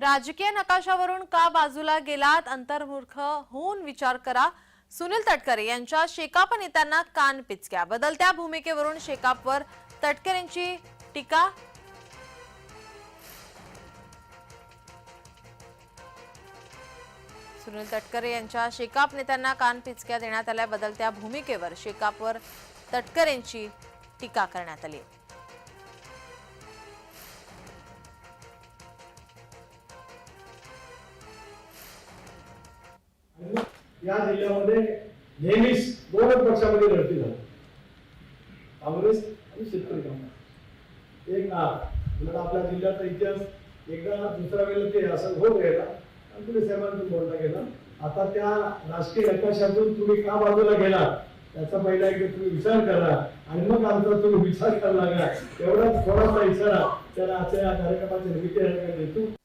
राजकीय नकाशावरून का बाजूला गेलात? अंतर्मुख होऊन विचार करा. सुनील तटकरे यांच्या शेकाप नेत्यांना कान पिचक्या. बदलत्या भूमिकेवरून शेकापवर तटकरेंची टीका. सुनील तटकरे यांच्या शेकाप नेत्यांना कान पिचक्या देण्यात आल्या. बदलत्या भूमिकेवर शेकापवर तटकरेंची टीका करण्यात आली. या जिल्ह्यामध्ये नेहमीच दोनच पक्षामध्ये लढती झाली. काँग्रेस आणि शेतकरी कामगार एक ना उलट आपल्या जिल्ह्याचा इतिहास एकदा दुसऱ्या वेळेला ते असं होत गेला. आणि तुम्ही साहेबांनी बोलता गेला आता त्या राजकीय नकाशातून तुम्ही का बाजूला गेला त्याचा पहिला एक तुम्ही विचार करा. आणि मग आमचा तुम्ही विचार करायला लागला. एवढाच थोडासा इशारा त्याला आजच्या या कार्यक्रमाच्या निमित्ताने देतो.